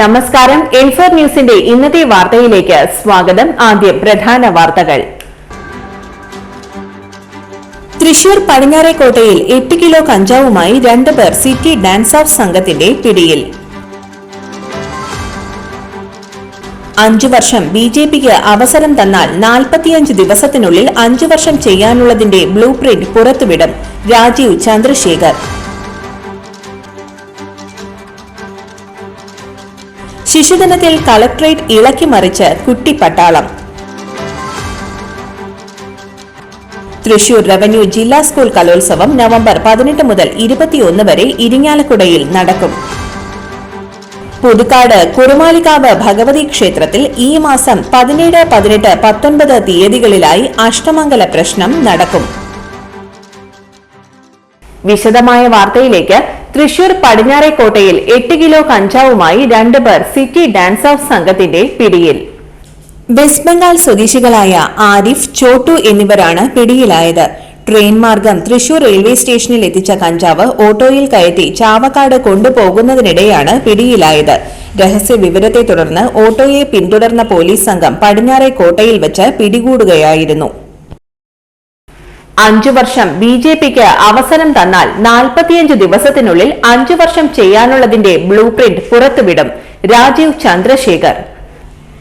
നമസ്കാരം എൻഫോർ ന്യൂസിന്റെ ഇന്നത്തെ വാർത്തയിലേക്ക് സ്വാഗതം. ആദ്യം പ്രധാന വാർത്തകൾ. തൃശൂർ പടിഞ്ഞാറേക്കോട്ടയിൽ എട്ട് കിലോ കഞ്ചാവുമായി രണ്ടുപേർ സിറ്റി ഡാൻസ് ഓഫ് സംഘത്തിന്റെ പിടിയിൽ. അഞ്ചു വർഷം ബി ജെ പിക്ക് അവസരം തന്നാൽ നാൽപ്പത്തിയഞ്ച് ദിവസത്തിനുള്ളിൽ അഞ്ചു വർഷം ചെയ്യാനുള്ളതിന്റെ ബ്ലൂ പ്രിന്റ് പുറത്തുവിടും രാജീവ് ചന്ദ്രശേഖർ. ശിശുദിനത്തിൽ കളക്ട്രേറ്റ് ഇളക്കി മറിച്ച് കുട്ടിപ്പട്ടാളം തൃശൂർ റവന്യൂ ജില്ലാ സ്കൂൾ കലോത്സവം നവംബർ പതിനെട്ട് മുതൽ ഇരുപത്തിയൊന്ന് വരെ ഇരിങ്ങാലക്കുടയിൽ നടക്കും. പുതുക്കാട് കുറുമാലിക്കാവ് ഭഗവതി ക്ഷേത്രത്തിൽ ഈ മാസം പതിനേഴ് പതിനെട്ട് പത്തൊൻപത് തീയതികളിലായി അഷ്ടമംഗല പ്രശ്നം നടക്കും. വിശദമായ വാർത്തയിലേക്ക് തൃശൂർ പടിഞ്ഞാറേക്കോട്ടയിൽ എട്ട് കിലോ കഞ്ചാവുമായി രണ്ടുപേർ സിറ്റി ഡാൻസ് ഓഫ് സംഘത്തിന്റെ പിടിയിൽ. വെസ്റ്റ് ബംഗാൾ സ്വദേശികളായ ആരിഫ് ചോട്ടു എന്നിവരാണ് പിടിയിലായത്. ട്രെയിൻ മാർഗം തൃശൂർ റെയിൽവേ സ്റ്റേഷനിൽ എത്തിച്ച കഞ്ചാവ് ഓട്ടോയിൽ കയറ്റി ചാവക്കാട് കൊണ്ടുപോകുന്നതിനിടെയാണ് പിടിയിലായത്. രഹസ്യ വിവരത്തെ തുടർന്ന് ഓട്ടോയെ പിന്തുടർന്ന പോലീസ് സംഘം പടിഞ്ഞാറെ കോട്ടയിൽ വെച്ച് പിടികൂടുകയായിരുന്നു. അഞ്ചു വർഷം ബി ജെ പിക്ക് അവസരം തന്നാൽ നാൽപ്പത്തിയഞ്ച് ദിവസത്തിനുള്ളിൽ അഞ്ചു വർഷം ചെയ്യാനുള്ളതിന്റെ ബ്ലൂ പ്രിന്റ് പുറത്തുവിടും. രാജീവ് ചന്ദ്രശേഖർ.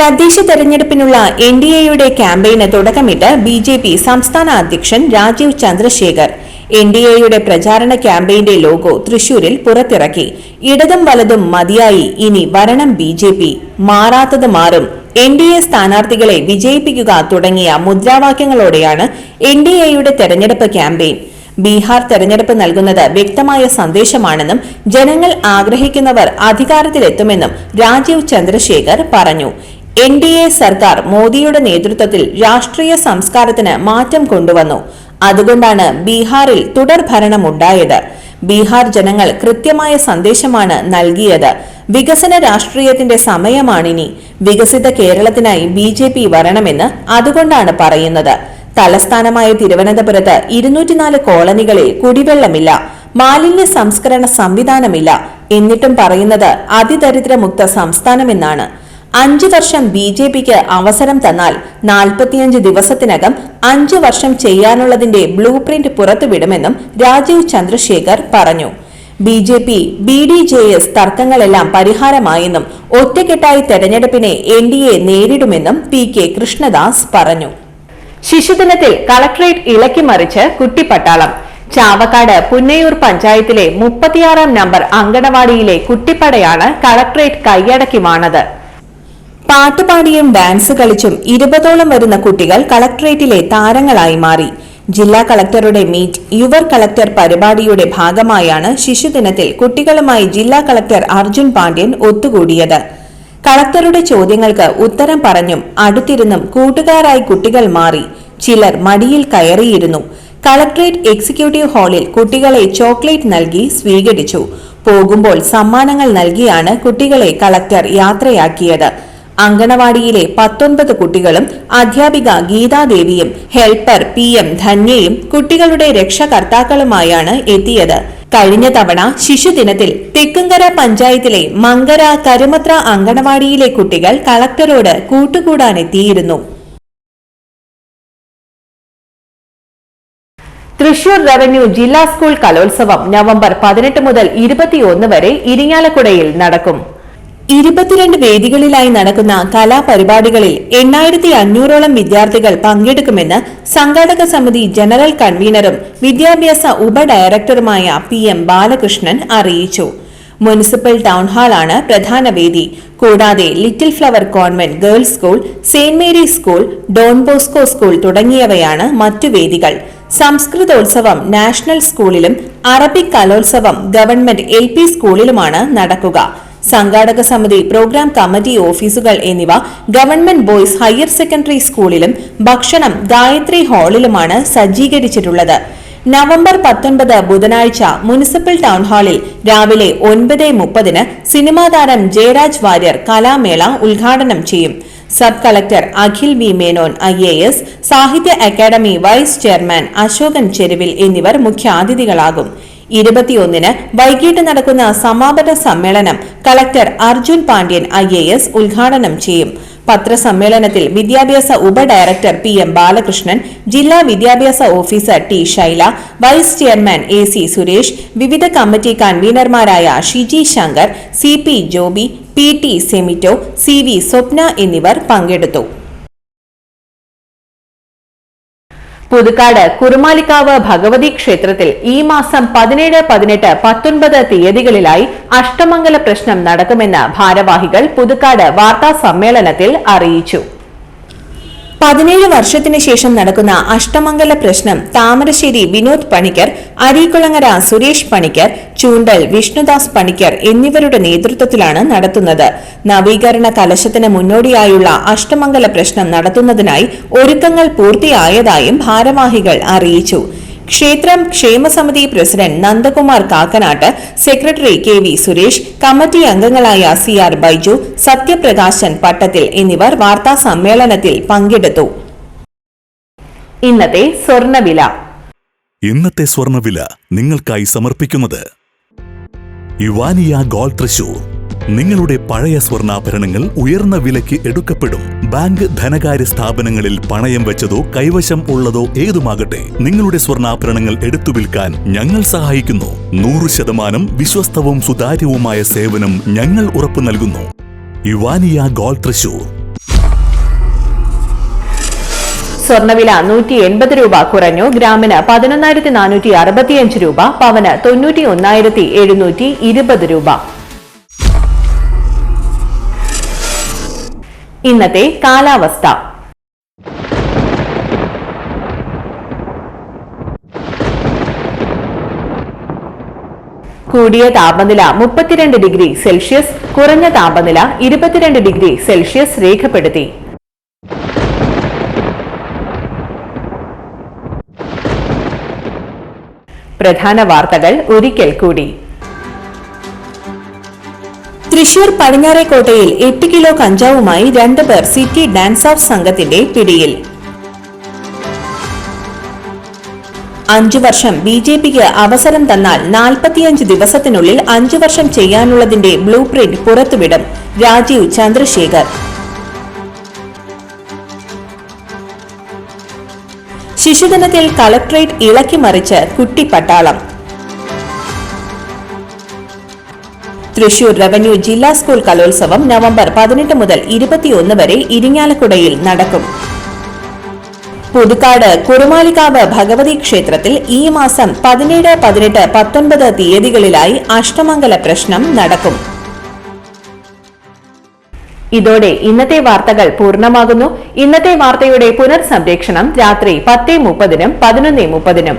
തദ്ദേശ തെരഞ്ഞെടുപ്പിനുള്ള എൻ ഡി എയുടെ ക്യാമ്പയിന് തുടക്കമിട്ട് ബി ജെ പി സംസ്ഥാന അധ്യക്ഷൻ രാജീവ് ചന്ദ്രശേഖർ. എൻ ഡി എയുടെ പ്രചാരണ ക്യാമ്പയിന്റെ ലോഗോ തൃശൂരിൽ പുറത്തിറക്കി. ഇടതും വലതും മതിയായി ഇനി വരണം ബി ജെ പി. മാറാത്തത് മാറും. എൻ ഡി എ സ്ഥാനാർത്ഥികളെ വിജയിപ്പിക്കുക തുടങ്ങിയ മുദ്രാവാക്യങ്ങളോടെയാണ് എൻ ഡി എയുടെ തെരഞ്ഞെടുപ്പ് ക്യാമ്പയിൻ. ബീഹാർ തെരഞ്ഞെടുപ്പ് നൽകുന്നത് വ്യക്തമായ സന്ദേശമാണെന്നും ജനങ്ങൾ ആഗ്രഹിക്കുന്നവർ അധികാരത്തിലെത്തുമെന്നും രാജീവ് ചന്ദ്രശേഖർ പറഞ്ഞു. എൻ ഡി എ സർക്കാർ മോദിയുടെ നേതൃത്വത്തിൽ രാഷ്ട്രീയ സംസ്കാരത്തിന് മാറ്റം കൊണ്ടുവന്നു. അതുകൊണ്ടാണ് ബീഹാറിൽ തുടർ ഭരണമുണ്ടായത്. ബീഹാർ ജനങ്ങൾ കൃത്യമായ സന്ദേശമാണ് നൽകിയത്. വികസന രാഷ്ട്രീയത്തിന്റെ സമയമാണിനി. വികസിത കേരളത്തിനായി ബി വരണമെന്ന് അതുകൊണ്ടാണ് പറയുന്നത്. തലസ്ഥാനമായ തിരുവനന്തപുരത്ത് ഇരുന്നൂറ്റിനാല് കോളനികളിൽ കുടിവെള്ളമില്ല മാലിന്യ സംസ്കരണ സംവിധാനമില്ല എന്നിട്ടും പറയുന്നത് അതിദരിദ്രമുക്ത സംസ്ഥാനമെന്നാണ്. അഞ്ചു വർഷം ബി ജെ പിക്ക് അവസരം തന്നാൽ നാൽപ്പത്തിയഞ്ച് ദിവസത്തിനകം അഞ്ചു വർഷം ചെയ്യാനുള്ളതിന്റെ ബ്ലൂ പ്രിന്റ് പുറത്തുവിടുമെന്നും രാജീവ് ചന്ദ്രശേഖർ പറഞ്ഞു. B J P B D J S തർക്കങ്ങളെല്ലാം പരിഹാരമായെന്നും ഒറ്റക്കെട്ടായി തെരഞ്ഞെടുപ്പിനെ എൻ ഡി എ നേരിടുമെന്നും പി കെ കൃഷ്ണദാസ് പറഞ്ഞു. ശിശുദിനത്തിൽ കളക്ടറേറ്റ് ഇളക്കി മറിച്ച് കുട്ടിപ്പട്ടാളം. ചാവക്കാട് പുന്നയൂർ പഞ്ചായത്തിലെ മുപ്പത്തിയാറാം നമ്പർ അങ്കണവാടിയിലെ കുട്ടിപ്പടയാണ് കളക്ടറേറ്റ് കൈയടക്കി വാണത്. പാട്ടുപാടിയും ഡാൻസ് കളിച്ചും ഇരുപതോളം വരുന്ന കുട്ടികൾ കളക്ടറേറ്റിലെ താരങ്ങളായി മാറി. ജില്ലാ കളക്ടറുടെ മീറ്റ് യുവർ കളക്ടർ പരിപാടിയുടെ ഭാഗമായാണ് ശിശുദിനത്തിൽ കുട്ടികളുമായി ജില്ലാ കളക്ടർ അർജുൻ പാണ്ഡ്യൻ ഒത്തുകൂടിയത്. കളക്ടറുടെ ചോദ്യങ്ങൾക്ക് ഉത്തരം പറഞ്ഞും അടുത്തിരുന്നും കൂട്ടുകാരായി കുട്ടികൾ മാറി. ചിലർ മടിയിൽ കയറിയിരുന്നു. കളക്ടറേറ്റ് എക്സിക്യൂട്ടീവ് ഹാളിൽ കുട്ടികളെ ചോക്ലേറ്റ് നൽകി സ്വീകരിച്ചു. പോകുമ്പോൾ സമ്മാനങ്ങൾ നൽകിയാണ് കുട്ടികളെ കളക്ടർ യാത്രയാക്കിയത്. അങ്കണവാടിയിലെ പത്തൊൻപത് കുട്ടികളും അധ്യാപിക ഗീതാദേവിയും ഹെൽപ്പർ പി എം ധന്യയും കുട്ടികളുടെ രക്ഷകർത്താക്കളുമായാണ് എത്തിയത്. കഴിഞ്ഞ തവണ ശിശുദിനത്തിൽ തെക്കുംകര പഞ്ചായത്തിലെ മങ്കര കരുമത്ര അങ്കണവാടിയിലെ കുട്ടികൾ കളക്ടറോട് കൂട്ടുകൂടാനെത്തിയിരുന്നു. തൃശൂർ റവന്യൂ ജില്ലാ സ്കൂൾ കലോത്സവം നവംബർ പതിനെട്ട് മുതൽ ഇരുപത്തിയൊന്ന് വരെ ഇരിങ്ങാലക്കുടയിൽ നടക്കും. ഇരുപത്തിരണ്ട് വേദികളിലായി നടക്കുന്ന കലാപരിപാടികളിൽ എണ്ണായിരത്തി അഞ്ഞൂറോളം വിദ്യാർത്ഥികൾ പങ്കെടുക്കുമെന്ന് സംഘാടക സമിതി ജനറൽ കൺവീനറും വിദ്യാഭ്യാസ ഉപഡയറക്ടറുമായ പി എം ബാലകൃഷ്ണൻ അറിയിച്ചു. മുനിസിപ്പൽ ടൗൺ ഹാളാണ് പ്രധാന വേദി. കൂടാതെ little flower convent girls school saint Mary school Don Bosco school തുടങ്ങിയവയാണ് മറ്റു വേദികൾ. സംസ്കൃതോത്സവം നാഷണൽ സ്കൂളിലും അറബിക് കലോത്സവം ഗവൺമെന്റ് എൽ സ്കൂളിലുമാണ് നടക്കുക. സംഘാടക സമിതി പ്രോഗ്രാം കമ്മിറ്റി ഓഫീസുകൾ എന്നിവ ഗവൺമെന്റ് ബോയ്സ് ഹയർ സെക്കൻഡറി സ്കൂളിലും ഭക്ഷണം ഗായത്രി ഹാളിലുമാണ് സജ്ജീകരിച്ചിട്ടുള്ളത്. നവംബർ പത്തൊൻപത് ബുധനാഴ്ച മുനിസിപ്പൽ ടൗൺ ഹാളിൽ രാവിലെ ഒൻപത് മുപ്പതിന് സിനിമാ താരം ജയരാജ് വാര്യർ കലാമേള ഉദ്ഘാടനം ചെയ്യും. Sub collector Akhil V Menon I A S Sahitya Akademi vice chairman Ashokan Cheruvil എന്നിവർ മുഖ്യാതിഥികളാകും. ഇരുപത്തിയൊന്നിന് വൈകിട്ട് നടക്കുന്ന സമാപന സമ്മേളനം collector Arjun Pandian I A S ഉദ്ഘാടനം ചെയ്യും. പത്രസമ്മേളനത്തിൽ വിദ്യാഭ്യാസ ഉപഡയറക്ടർ പി എം ബാലകൃഷ്ണൻ ജില്ലാ വിദ്യാഭ്യാസ officer T Shaila vice chairman A C Suresh വിവിധ committee കൺവീനർമാരായ Shiji Shankar C P Joby P T Semito C V Swapna എന്നിവർ പങ്കെടുത്തു. പുതുക്കാട് കുറുമാലിക്കാവ് ഭഗവതി ക്ഷേത്രത്തിൽ ഈ മാസം പതിനേഴ് പതിനെട്ട് പത്തൊൻപത് തീയതികളിലായി അഷ്ടമംഗല പ്രശ്നം നടക്കുമെന്ന് ഭാരവാഹികൾ പുതുക്കാട് വാർത്താ സമ്മേളനത്തിൽ അറിയിച്ചു. പതിനേഴ് വർഷത്തിനു ശേഷം നടക്കുന്ന അഷ്ടമംഗല പ്രശ്നം താമരശ്ശേരി വിനോദ് പണിക്കർ അരീക്കുളങ്ങര സുരേഷ് പണിക്കർ ചൂണ്ടൽ വിഷ്ണുദാസ് പണിക്കർ എന്നിവരുടെ നേതൃത്വത്തിലാണ് നടത്തുന്നത്. നവീകരണ കലശത്തിന് മുന്നോടിയായുള്ള അഷ്ടമംഗല പ്രശ്നം നടത്തുന്നതിനായി ഒരുക്കങ്ങൾ പൂർത്തിയായതായും ഭാരവാഹികൾ അറിയിച്ചു. ക്ഷേത്രം ക്ഷേമസമിതി president Nandakumar Kakkanat secretary K V Suresh committee അംഗങ്ങളായ സി ആർ ബൈജു സത്യപ്രകാശൻ പട്ടത്തിൽ എന്നിവർ വാർത്താ സമ്മേളനത്തിൽ പങ്കെടുത്തു. ഇന്നത്തെ സ്വർണവില. ഇന്നത്തെ സ്വർണവില നിങ്ങൾക്കായി സമർപ്പിക്കുന്നത് യുവാനിയ ഗോൾഡ് തൃശൂർ. നിങ്ങളുടെ പഴയ സ്വർണാഭരണങ്ങൾ ഉയർന്ന വിലയ്ക്ക് എടുക്കപ്പെടും. ബാങ്ക് ധനകാര്യ സ്ഥാപനങ്ങളിൽ പണയം വെച്ചതോ കൈവശം ഉള്ളതോ ഏതുമാകട്ടെ നിങ്ങളുടെ സ്വർണാഭരണങ്ങൾ എടുത്തു വിൽക്കാൻ ഞങ്ങൾ സഹായിക്കുന്നു. നൂറ് ശതമാനം വിശ്വസ്തവും സുതാര്യവുമായ സേവനം ഞങ്ങൾ ഉറപ്പു നൽകുന്നു. യുവാനിയ ഗോൾ തൃശൂർ. സ്വർണവില നൂറ്റി എൺപത് രൂപ കുറഞ്ഞു. ഗ്രാമിന് പതിനൊന്നായിരത്തി നാനൂറ്റി അറുപത്തിയഞ്ച് രൂപ പവന് തൊണ്ണൂറ്റി ഒന്നായിരത്തി എഴുന്നൂറ്റി ഇരുപത് രൂപ. ഇന്നത്തെ കാലാവസ്ഥ. കൂടിയ താപനില മുപ്പത്തിരണ്ട് ഡിഗ്രി സെൽഷ്യസ് കുറഞ്ഞ താപനില ഇരുപത്തിരണ്ട് ഡിഗ്രി സെൽഷ്യസ് രേഖപ്പെടുത്തി. പ്രധാന വാർത്തകൾ ഒരിക്കൽ കൂടി. തൃശൂർ പടിഞ്ഞാറേക്കോട്ടയിൽ എട്ട് കിലോ കഞ്ചാവുമായി രണ്ട് പേർ സിറ്റി ഡാൻസ് ഓഫ് സംഘത്തിന്റെ പിടിയിൽ. അഞ്ചു വർഷം ബി ജെ പിക്ക് അവസരം തന്നാൽ നാൽപ്പത്തിയഞ്ച് ദിവസത്തിനുള്ളിൽ അഞ്ചു വർഷം ചെയ്യാനുള്ളതിന്റെ ബ്ലൂ പ്രിന്റ് പുറത്തുവിടും രാജീവ് ചന്ദ്രശേഖർ. ശിശുദിനത്തിൽ കളക്ട്രേറ്റ് ഇളക്കി മറിച്ച് കുട്ടിപ്പട്ടാളം. തൃശൂർ റവന്യൂ ജില്ലാ സ്കൂൾ കലോത്സവം നവംബർ പതിനെട്ട് മുതൽ ഇരുപത്തിയൊന്ന് വരെ ഇരിങ്ങാലക്കുടയിൽ നടക്കും. പുതുക്കാട് കുറുമാലിക്കാവ് ഭഗവതി ക്ഷേത്രത്തിൽ ഈ മാസം പതിനേഴ് പതിനെട്ട് പത്തൊൻപത് തീയതികളിലായി അഷ്ടമംഗല പ്രശ്നം നടക്കും. ഇതോടെ ഇന്നത്തെ വാർത്തകൾ പൂർണമാകുന്നു. ഇന്നത്തെ വാർത്തയുടെ പുനർസംപ്രേക്ഷണം രാത്രി പത്തേ മുപ്പതിനും പതിനൊന്നേ മുപ്പതിനും.